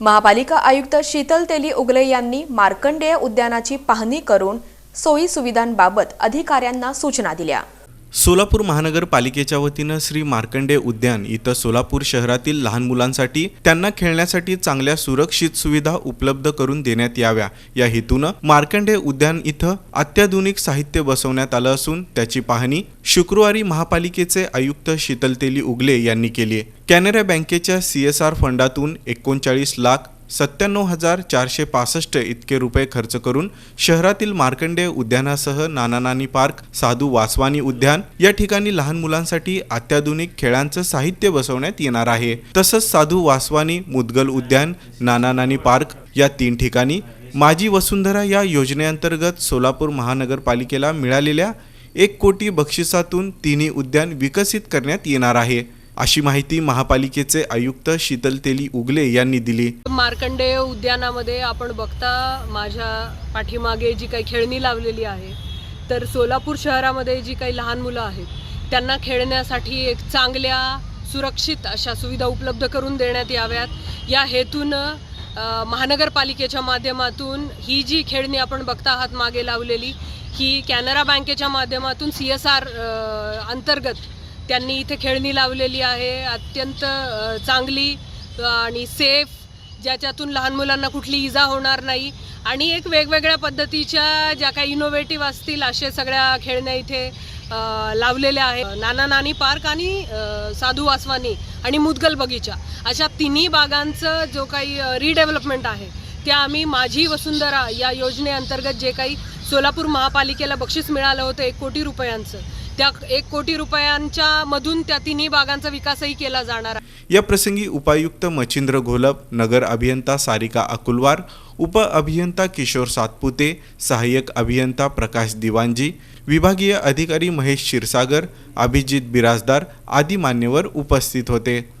महापालिका आयुक्त शीतल तेली उगले यांनी मार्कंडेय उद्यानाची पाहणी करून सोयी सुविधांबाबत अधिकाऱ्यांना सूचना दिल्या. सोलापूर महानगरपालिकेच्या वतीनं श्री मार्कंडे उद्यान इथं सोलापूर शहरातील लहान मुलांसाठी त्यांना खेळण्यासाठी चांगल्या सुरक्षित सुविधा उपलब्ध करून देण्यात याव्या. या हेतूनं मार्कंडे उद्यान इथं अत्याधुनिक साहित्य बसवण्यात आलं असून त्याची पाहणी शुक्रवारी महापालिकेचे आयुक्त शीतलतेली उगले यांनी केली आहे. कॅनरा बँकेच्या सी एस आर फंडातून एकोणचाळीस लाख सत्त्याण्णव हजार चारशे पासष्ट इतके रुपये खर्च करून शहरातील मार्कंडेय उद्यानासह नानानानी पार्क साधू वासवानी उद्यान या ठिकाणी लहान मुलांसाठी अत्याधुनिक खेळांचं साहित्य बसवण्यात येणार आहे. तसंच साधू वासवानी मुदगल उद्यान नानानानी पार्क या तीन ठिकाणी माझी वसुंधरा या योजनेअंतर्गत सोलापूर महानगरपालिकेला मिळालेल्या एक कोटी बक्षिसातून तिन्ही उद्यान विकसित करण्यात येणार आहे. अशी माहिती महापालिकेचे आयुक्त शीतल तेली उगले यांनी दिली. मार्कंडेय उद्यानामध्ये आपण बघता माझ्या पाठीमागे जी काही खेळणी लावलेली आहे तर सोलापूर शहरामध्ये जी काही लहान मुलं आहेत त्यांना खेळण्यासाठी एक चांगल्या सुरक्षित अशा सुविधा उपलब्ध करून देण्यात याव्यात. या हेतून महानगरपालिकेच्या माध्यमातून ही जी खेळणी आपण बघता आहात मागे लावलेली ही कॅनरा बँकेच्या माध्यमातून सी एस आर अंतर्गत त्यांनी इथे खेळणी लावलेली आहे. अत्यंत चांगली आणि सेफ ज्याच्यातून लहान मुलांना कुठली इजा होणार नाही. आणि एक वेगवेगळ्या पद्धतीच्या ज्या काही इनोव्हेटिव्ह असतील असे सगळ्या खेळण्या इथे लावलेल्या आहेत. नाना नानी पार्क आणि साधू वासवानी आणि मुदगल बगीचा अशा तिन्ही बागांचं जो काही रिडेव्हलपमेंट आहे त्या आम्ही माझी वसुंधरा या योजनेअंतर्गत जे काही सोलापूर महापालिकेला बक्षीस मिळालं होतं एक कोटी रुपयांचं त्या एक कोटी रुपयांच्या मधून त्या तिन्ही बागांचा विकासही केला जाणार आहे. या प्रसंगी उपायुक्त मच्छिंद्र घोलप नगर अभियंता सारिका अकुलवार उप अभियंता किशोर सातपुते सहाय्यक अभियंता प्रकाश दिवानजी विभागीय अधिकारी महेश क्षीरसागर अभिजित बिराजदार आदी मान्यवर उपस्थित होते.